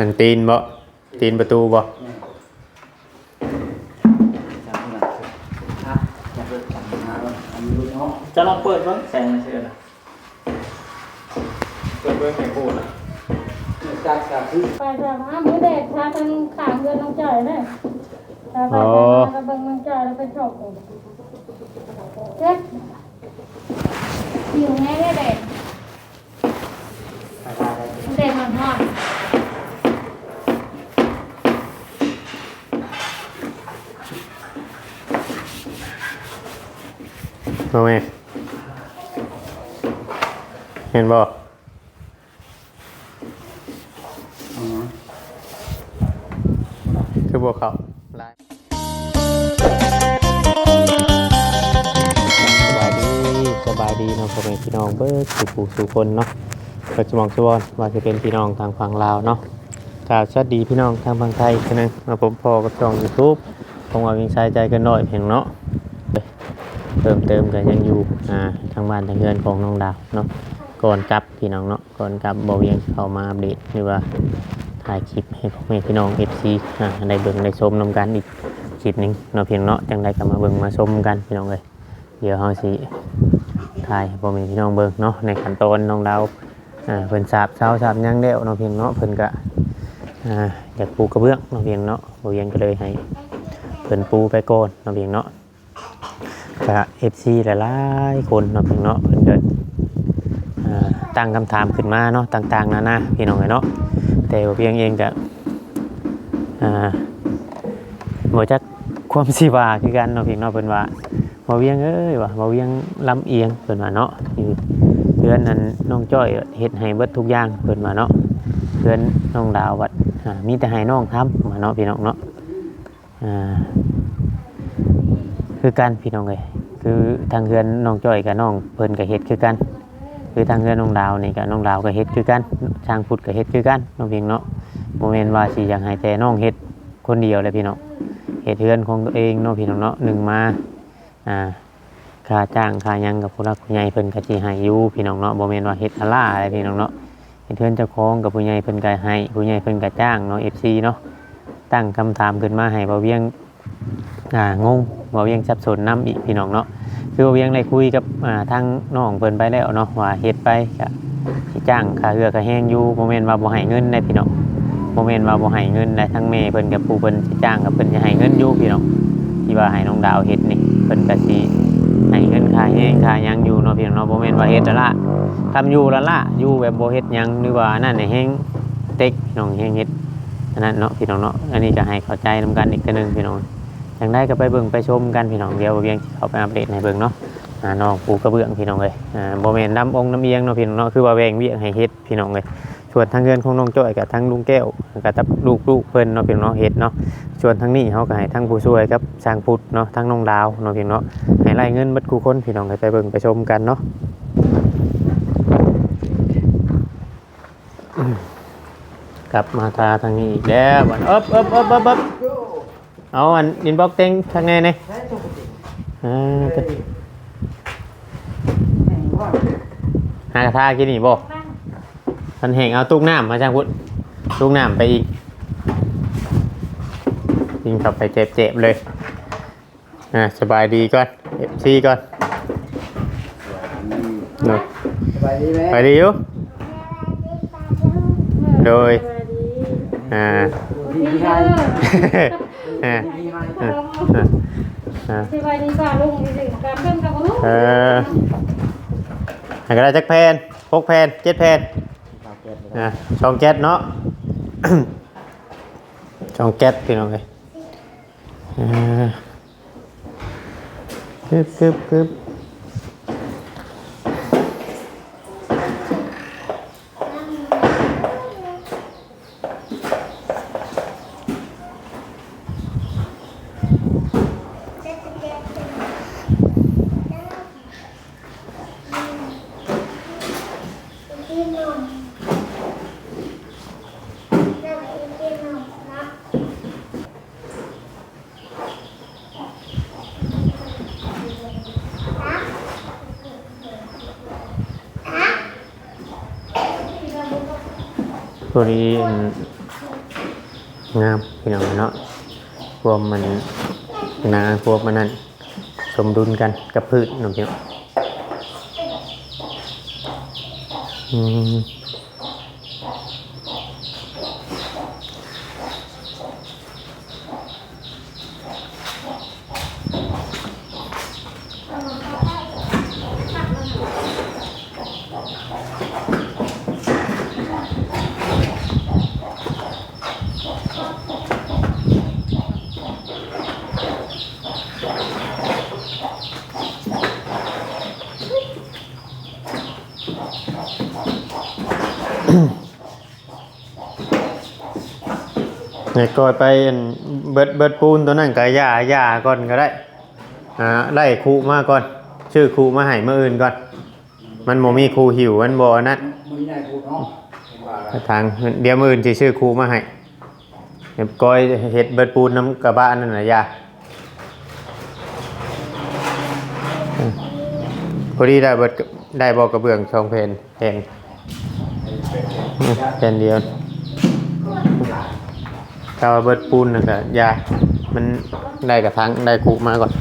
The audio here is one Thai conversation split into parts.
อันตีนบ่ตีนประตูบ่จะลองเปิดบ้างแสงมันเชื่อนะเปิดเบิ้งให้พูดนะไปสามห้ามือเด็กพาทางขางเงินน้องจ่ายเลยพาไปทางมาเบิ่งน้องจ่ายแล้วไปชอบเจ็ดอยู่ไงได้เด็กเด็กมันทอด บ่แม่เห็นบ่คือบ่เข้าลายสบายดีสบายดีเนาะพ่อแม่พี่น้องเบิดสู่ผู้สู่คนเนาะปัจจุบันสุวรรณว่าจะเป็นพี่น้องทางฝั่งลาวเนาะกล่าวสวัสดีพี่น้องทางฝั่งไทยกันนึงมาผมพอกับช่อง YouTube ผมว่าวิ่งสายใจกันหน่อยเพียงเนาะ เพิ่มเติมกันยังอยู่อ่าทางบ้านทางเรือนของน้องดาวเนาะก่อนกลับพี่น้องเนาะก่อนกลับบอเวียงเข้ามาอัปเดตหรือว่าถ่ายคลิปให้พ่อแม่พี่น้องเอฟซีอ่าได้เบิ่งได้ชมนำกันอีกคลิปนึงเนาะเพียงเนาะจังได้ก็มาเบิ่งมาชมกันพี่น้องเลยเดี๋ยวเฮาสิถ่ายพ่อแม่พี่น้องเบิ่งเนาะในขั้นตอนน้องดาวอ่าเพิ่นสาบเช้าสาบยังแล้วเนาะเพียงเนาะเพิ่นก็อ่าอยากปูกระเบื้องเนาะเพียงเนาะบ่เวียงก็เลยให้เพิ่นปูไปก่อนเนาะเพียงเนาะ ก็เอฟซีหลายๆคนเนาะพี่น้องเนาะเพิ่นเกิดอ่าตั้งคำถามขึ้นมาเนาะต่างๆนานาพี่น้องเนาะแต่ว่าเพียงเองก็อ่าบ่จักความสิว่าคือกันเนาะพี่น้องเพิ่นว่าบ่เวียงเอ้ยว่าบ่เวียงลำเอียงเพิ่นว่าเนาะอยู่เพื่อนนั้นน้องจ้อยเฮ็ดให้เบิดทุกอย่างเพิ่นว่าเนาะเพื่อนน้องดาววัดอ่ามีแต่ให้น้องทำว่าเนาะพี่น้องเนาะอ่า คือกันพี่น้องเลยคือทางเฮือนน้องจ้อยกับน้องเพิ่นกับเฮ็ดคือกัน คือทางเฮือนน้องดาวนี่กับน้องดาวกับเฮ็ดคือกันช่างพุทธกับเฮ็ดคือกันน้องเพียงเนาะโมเมนต์ว่าสิอยากให้แต่น้องเฮ็ดคนเดียวเลยพี่น้องเฮ็ดเฮือนของตัวเองเนาะพี่น้องเนาะหนึ่งมาอ่าค่าจ้างค่ายังกับผู้รักผู้ใหญ่เพิ่นก็สิให้อยู่พี่น้องเนาะบ่แม่นว่าเฮ็ดอะล่าอะไรพี่น้องเนาะเฮ็ดเฮือนเจ้าของกับผู้ใหญ่เพิ่นก็ให้ผู้ใหญ่เพิ่นก็จ้างเนาะ FC เนาะตั้งคำถามขึ้นมาให้บ่าเวียง อ่างงบ่เวียงสับสนน้ำอีกพี่น้องเนาะคือบ่เวียงได้คุยกับอ่าทางน้องเพิ่นไปแล้วเนาะว่าเฮ็ดไปก็สิจ้างค่าเรือค่าแห้งอยู่บ่แม่นว่าบ่ให้เงินได้พี่น้องบ่แม่นว่าบ่ให้เงินได้ทั้งแม่เพิ่นกับผู้เพิ่นสิจ้างกับเพิ่นสิให้เงินอยู่พี่น้องที่ว่าให้น้องดาวเฮ็ดนี่เพิ่นก็สิให้เงินค่าแห้งค่าหยังอยู่เนาะพี่น้องเนาะบ่แม่นว่าเฮ็ดละละทำอยู่ละละอยู่แบบบ่เฮ็ดหยังหรือว่านั่นให้แห้งเต็กพี่น้องแห้งเฮ็ดอันนั้นเนาะพี่น้องเนาะอันนี้ก็ให้เข้าใจนํกันอีกเทื่อนึงพี่น้อง อย่างได้ก็ไปเบิ่งไปชมกันพี่น้องเดียวเวียงเขาไปอัปเดตให้เบิ่งเนาะน้องปูกระเบื้องพี่น้องเลยอ่าบ่แม่นน้ำองค์น้ำเอียงเนาะพี่น้องเนาะคือว่าแวงเวียงให้เฮ็ดพี่น้องเลยส่วนทางเงินของน้องจ้อยกับทางลุงแก้วกับทับลูกลูกเพิ่นเนาะพี่น้องเฮ็ดเนาะส่วนทางนี้เฮาก็ให้ทางผู้ช่วยครับสร้างพุทธเนาะทางน้องดาวเนาะพี่น้องให้ไล่เงินเบัดคู่คนพี่น้องเลยไปเบิ่งไปชมกันเนาะกลับมาทาทางนี้อีกแล้วบัดเอ๊บเอ๊บเอ๊บเอ๊บ เอ๊บเอาอันอินบ็อกเต็งทางไงเนี่ยอ่าก็หากระทากินนี่บ่ทันแห่งเอาตุกน้ำมาจ้างพุทธตุกน้ำไปอีกยิงกลับไปเจ็บๆเลยอ่าสบายดีก่อนเอฟซีก่อนเนอะสบายดีไหมไปดีอยู่โดยอ่า ดีดีให้อ่าดีให้อ่าอ่าสบายดีป่ะลุงดีสิการเบิ่งกับลุงเออให้ก็ได้จักแพนพกแพนเจ็ดแพนอะช่องแก๊สเนาะช่องแก๊สพี่น้องเลยอ่าคึบคึบคึบ พอดีอันงามพี่น้องเนาะรวมมันนาพวกมันนั่นสมดุลกันกับพืชน้องพี่น้อ ง อืมเนี่ยก่อยไปเบิดเบิดปูนตัวนั้นก็ย่าย่าก่อนก็ได้อ่าไล่ครูมาก่อน ชื่อครูมาให้เมื่ออื่นก่อน มันโมมีครูหิวมันบ่นั่นมือใหญ่พูดเนาะทางเดี๋ยวมื่ออื่นสิชื่อครูมาให้เดี๋ยวก้อยเฮ็ดเบิดปูนน้ำกระบะนั่นน่ะยาพอดีได้เบิดได้บอกกระเบื้องช่องเพนเพนเพนเดียว ถ้าว่าเบิดปูนน่ะก็ยามันได้กระทังได้ครูมาก่อน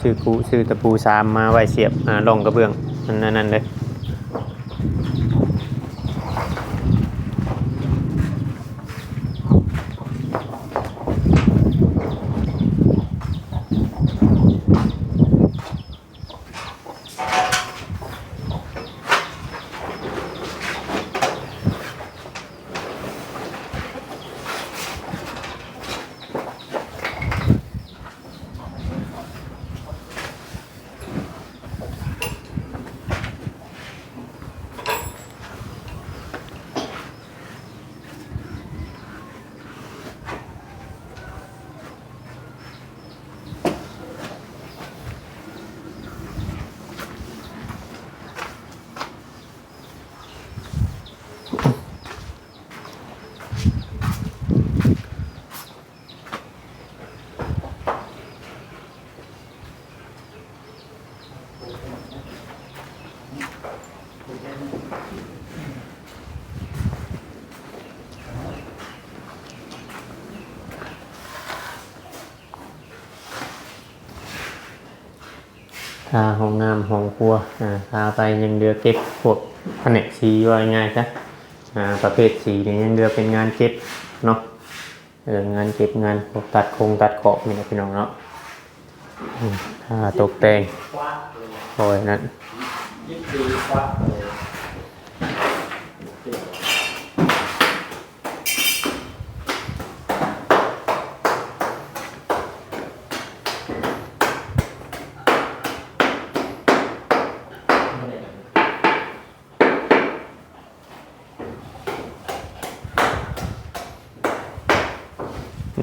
ซื้อกูซื้อตะปูสามมาไว้เสียบอ่าลงกระเบื้องนั่นนั่นเลยาห้องน้ำห้องครัวอ่าทาไปยังเดือเก็บพวกแผนกสีว่าง่ายจ้ะอ่าประเภทสีเนี่ยยังเดือเป็นงานเก็บเนาะเอองานเก็บงานพวกตัดโครงตัดขอบนี่พี่น้องเนาะอืมถ้าตกแต่งกว้างเลยโอยนั่น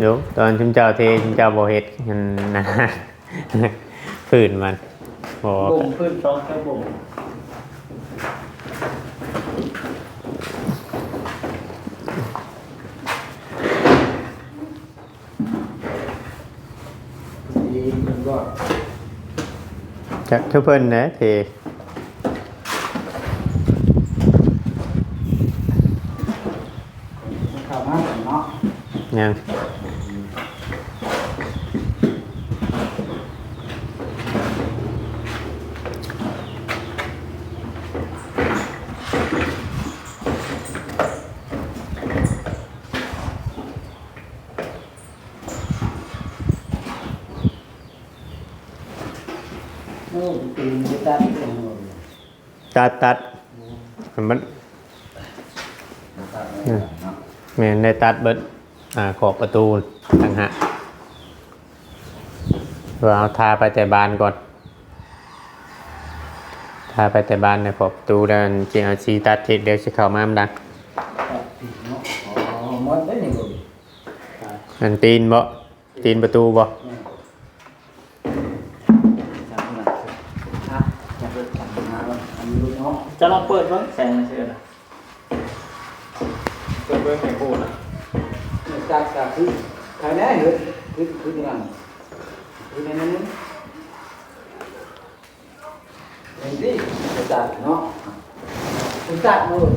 ยี่สิบปีกว้างเลยเดี๋ยวตอนชุมเจ้าเทชุมเจ้าบ่เฮ็ดมันนะฝืนมันบ่บ่งขึ้นช่องแค่บ่งดีมันก็จะทุกเพิ่นนะเทเข้ามาเนาะยัง โอ้ตีนจะตัดเองหมด ตัดตัดมัน ตัดเนาะ แมนได้ตัดเบิดอ่าขอบประตูต่างหากเราเอาทาไปแต่บานก่อน ทาไปแต่บานในขอบประตูแล้วจริงเอาสีตัดทิศเดี๋ยวสิเข้ามามันดังตัดตีนเนาะอ๋อหมดได้นี่บ่อันตีนบ่ตีนประตูบ่จะลองเปิดบ้างแสงเชือนะ เบิ้งแข่งโบนะจากจากคือใครแน่เหรอคือคือยังนั้คือในนั้นเห็นดิจากเนาะจากเลย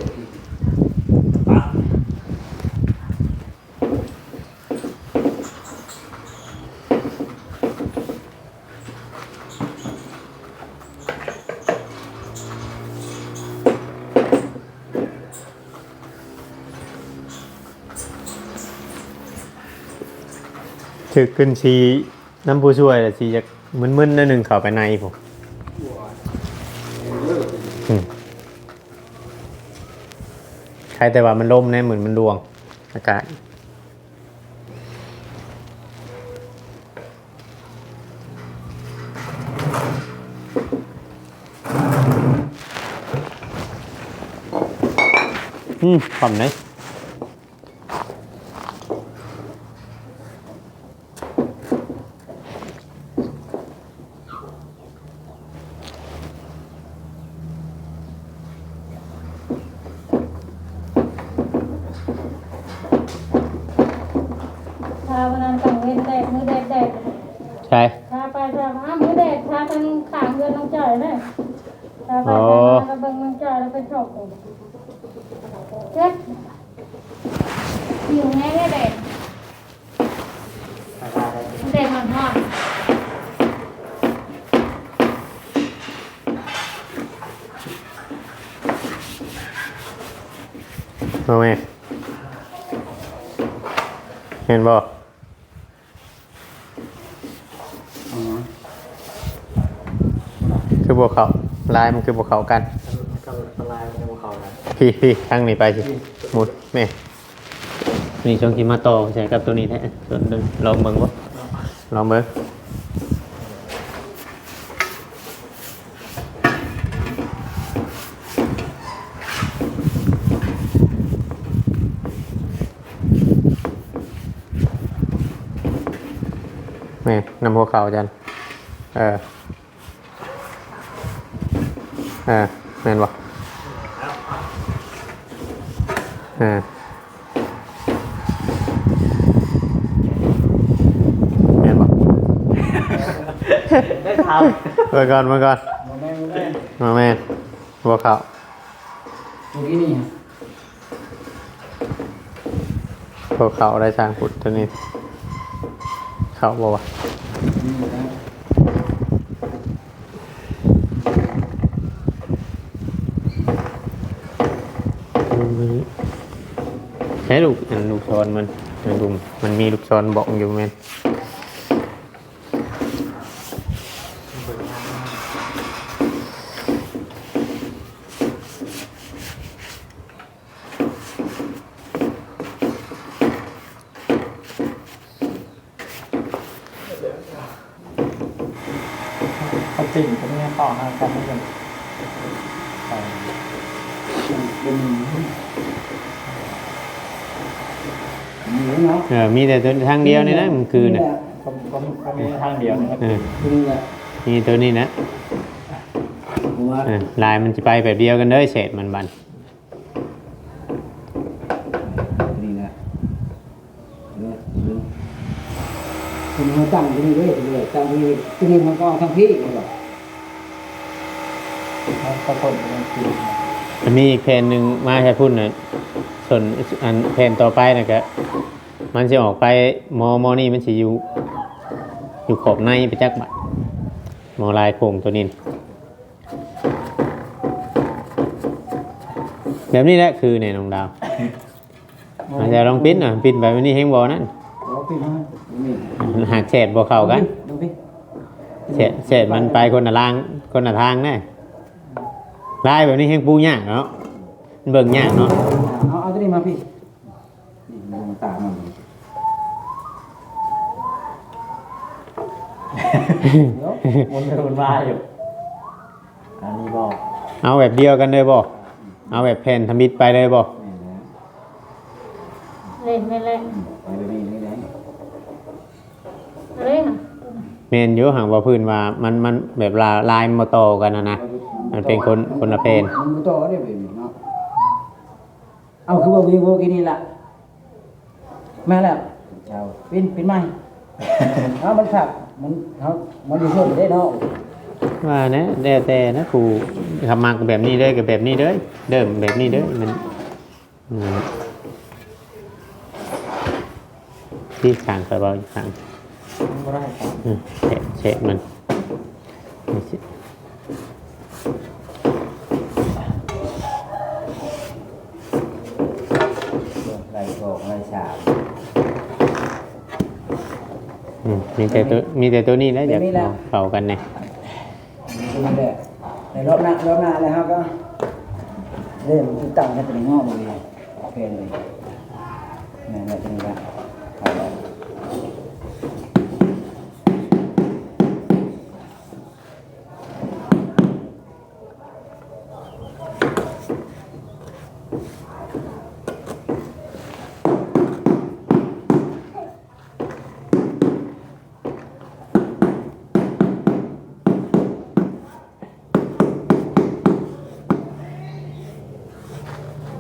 ถึกขึ้นชีน้ำผู้ช่วยแต่ชีจะมึนๆนิดนึงเข้าไปในผมใครแต่ว่ามันลมเนี่ยเหมือนมันดวงอากาศอืมความไหน ชาวันนั้นกังเวนแดดมือแดดแดด ใช่ ชาไปชามามือแดดชาทั้งขางเงินน้องจ่ายเลยชาไปชามาแล้วเบิ่งน้องจ่ายแล้วเป็นชอบเจ็บอยู่แน่แน่แดดแดดมันฮอด เอาไหมเห็นบ่อ๋อคือบวกเขาลายมันคือบวกเขากันก็ละลายมันจะมาเข้ากันพี่พี่ทางนี้ไปสิหมุดแม่นี่ช่วงที่มาต่อใช่กับตัวนี้แท้ส่วนหนึ่งลองเบิ่งบ่ลองเบิ่ง นำหัวเข่าจันเออเออแม่นบ่เออแม่นบ่ได้ทเมื่อก่อนเมื่อก่อนำมาแม่มาแม่มาแม่นหัวเข่าตัวนี้นี่หัวเข่าได้ช่างพุดตัวนี้ เข่าบ่วะ นี่นะี้ใช้ลูกอันลูกศรมันมันดุมมันมีลูกศรบอกอยู่แม่นเขาจริงเขาไม่ให้เข้าหากันไม่กันไป เป็นนี่ เนาะเออมีแต่ตัวทางเดียวนี่นะมันคือเนี่ยเขาเขาเขามีทางเดียวนะครับเออตัวนี้แหละมีตัวนี้นะผมว่าเออลายมันจะไปแบบเดียวกันเลยเศษมันบันนี่แหละเนี่ยคุณมาตั้งที่นี่ด้วยเลยตั้งที่นี่ที่นี่มันก็เอาทางพี่เลยหรอเขาคนเป็นจริงจะมีอีกแผ่นหนึ่งมาแค่พุ่นน่ะส่วนอันแผ่นต่อไปนะก็ มันจะออกไปมอมอนี่มันจะอยู่ อยู่ขอบในไปจักบัดมอลายโป่งตัวนี้แบบนี้แหละคือเนี่ยน้องดาวอาจจะลองปิ้นอะปิ้นไปวันนี้เฮงบอนั่นหากเศษบ่เข้ากันเศษเศษมันไปคนละลางคนละทางแน่ลายแบบนี้เฮงปูยากเนาะเบิ่งยากเนาะเอาเอาตัวนี้มาพี่ ตามมันวนไปวนมาอยู่ อันนี้บอกเอาแบบเดียวกันเลยบ่เอาแบบแผ่นทมิดไปเลยบ่นี่นะเล่นไม่เล่นไปแบบนี้นี่นะอะไรค่ะเมนอยู่ห่างว่าพื้นว่ามันมันแบบลาลายมาต่อกันนะนะมันเป็นคนคนละเพนมันบ่ต่อได้แบบนี้เนาะเอาคือว่าวีโวกินนี่ล่ะ แม่แล้ว เจ้าปินปินใหม่เอามันขับมันเขามันอยู่ช่วยได้เนาะว่านะแล้วแต่นะครูทำมากับแบบนี้เลยกับแบบนี้เลยเดิมแบบนี้เลยมันอืมที่ขางกระเป๋าอีกขางไม่ได้ครับอืมเฉะเฉะมันนี่สิ ไรโกงไรฉาบ อื มมีแต่ตัวมีแต่ตัวนี้แล้วอยากตัวนี้แหละเป่ากันเนี่ยนี่แหละในรอบหน้ารอบหน้าเลยครับก็เริ่มติดตั้งให้เป็นงอกเลยเป็นเลยนี่แหละเป็นแบบเอาแล้ว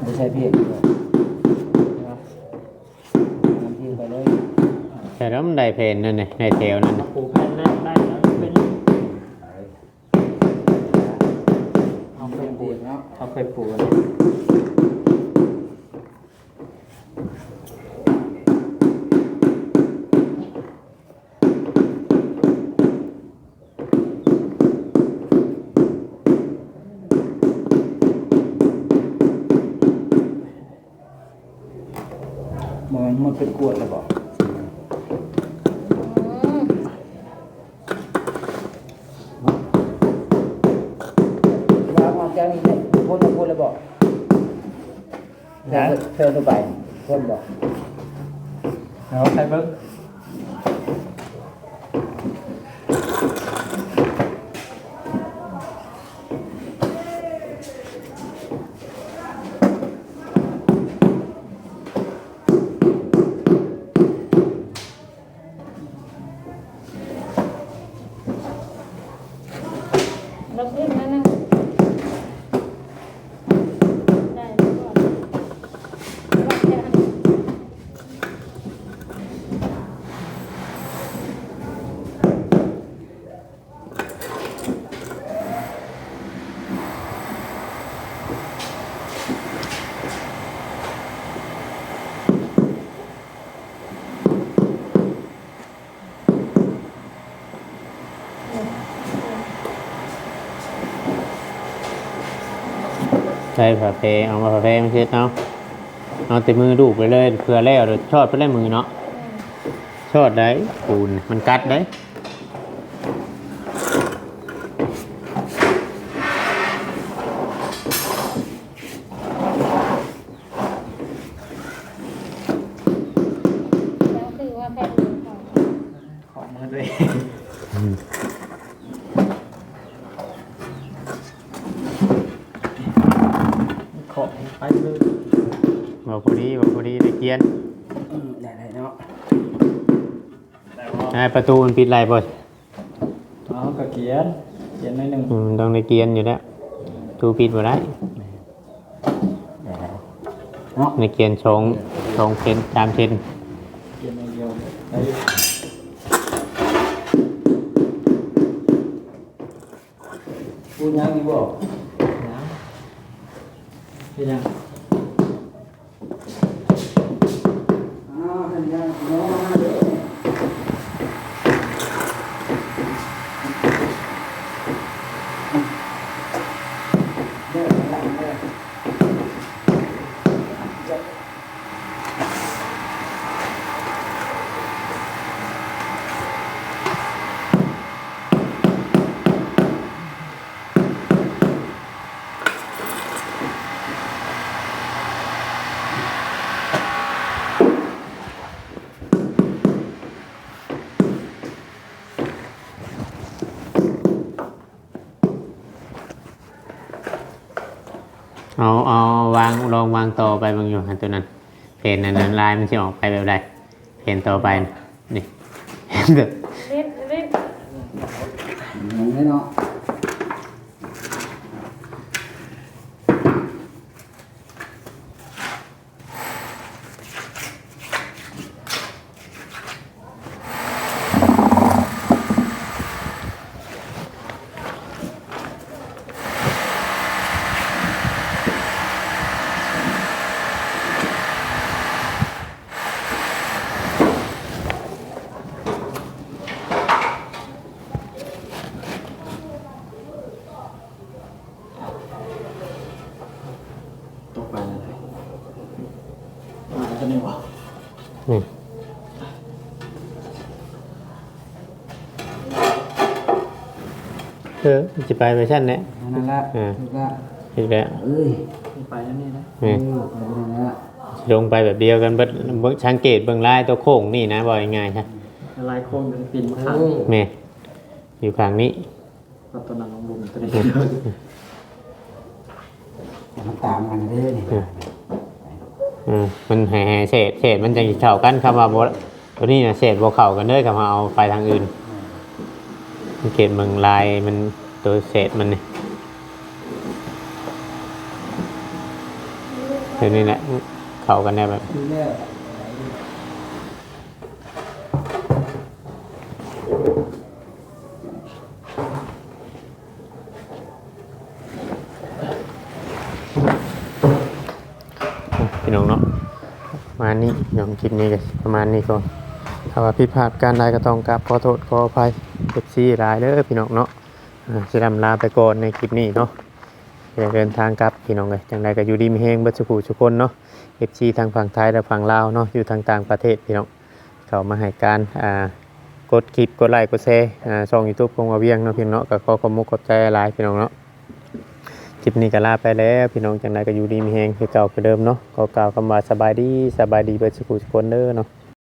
ไม่ใช่พี่ด้วยน้ำพี่ไปเลย แต่แล้วมันได้ เพนนั่นน่ะในแถวนั่นน่ะปูแผ่นแรกได้แล้วเป็นเอาไปปูเนาะเขาเคยปูมันมันเป็นกวดเลยบอก อืม วางวางแก้วนี่เนี่ยพ่นพ่นเลยบอก เดินเดินไปคนบอกแล้วใครเบิ้ง เราขึ้นแล้วนะได้แล้วก่อนแล้วจะ ใช่ผ่าเพเอามาผ่าเพมาเช็ดเอาเอาแต่มือดูกไปเลยเผื่อแล้วเดี๋ยวชอดไปเลยมือเนาะชอดได้ปูนมันกัดได้ แล้วคือว่าแฟนหรือเปล่า ของมือด้วยของไปเลย บอกพอดีบอกพอดีตะเกียน ได้ได้เนาะ แต่ว่า ไอ้ ประตูมันปิดไรบ่อยเอากระเกียนเขียนในหนึ่งอืมต้องตะเกียนอยู่แล้วประตูปิดบ่ได้เนาะตะเกียนสองสองเซนสามเซนเขียนในเดียวไอ้พูดยังอีบอกน้ำที่ยัง อ้าวท่านยังน้องมาเด้อเด้อหลังเด้อ เอาเอาวางล องวางต่อไปบางอยู่หันตัวนั้นเพนนันนั้นลายมันจะออกไปแบบใดเพนต่อไปนี่เล็ดเล็ดยังไม่เนาะ นั่นเลยมาจะนี่วะ นี่เออจะไปไปชั้นเนี่ยนั่นแหละอืมถูกละอีกแล้วเอ้ยไปแล้วนี่นะเอนี่อไปนั่นแหละลงไปแบบเดียวกันเบิดเบิ่งสังเกตเบื้องลายตัวโค้งนี่นะบอกง่ายๆใช่ลายโคนเป็นปินมาขังเอ้ยแม่อยู่ข้างนี้ก็ตัวนั้นลงลุมตัวนี้มันตามกันเด้อนี่อืมมันแห่ๆเศษเศษมันจะเข้ากันคำว่าบ่ตัวนี้นะเศษบ่เข้ากันเด้อคำว่าเอาไปทางอื่น สังเกตเมืองลายมันตัวเศษมันเนี่เดี๋ยวนี้แหละเข้ากันได้แบบคือแล้วพี่น้องเนาะมานี้พี่น้องคลิปนี้ก็ประมาณนี้ก่อนถ้าว่าผิดพลาดการใดก็ต้องกราบขอโทษขออภัย เอฟซีหลายเด้อพี่น้องเนาะอ่าสิลำลาไปก่อนในคลิปนี้เนาะเดินทางกลับพี่น้องเลยจังใดก็อยู่ดีมีเฮงเบัดสุขุทุกคนเนาะเอฟซีทางฝั่งไทยและฝั่งลาวเนาะอยู่ทางต่างประเทศพี่น้องเขามาให้การอ่ากดคลิปกดไลค์กดแชร์อ่าช่องยูทูบของมาเวียงเนาะพี่น้องเนาะก็ขอขอบมุกขอบใจหลายพี่น้องเนาะคลิปนี้ก็ลาไปแล้ว พี่น้องจังไรก็อยู่ดีมีแฮงคือเก่าคือเดิมเนาะขอกล่าวคำว่าสบายดีสบายดีเบิดสุขุทุกคนเด้อเนาะ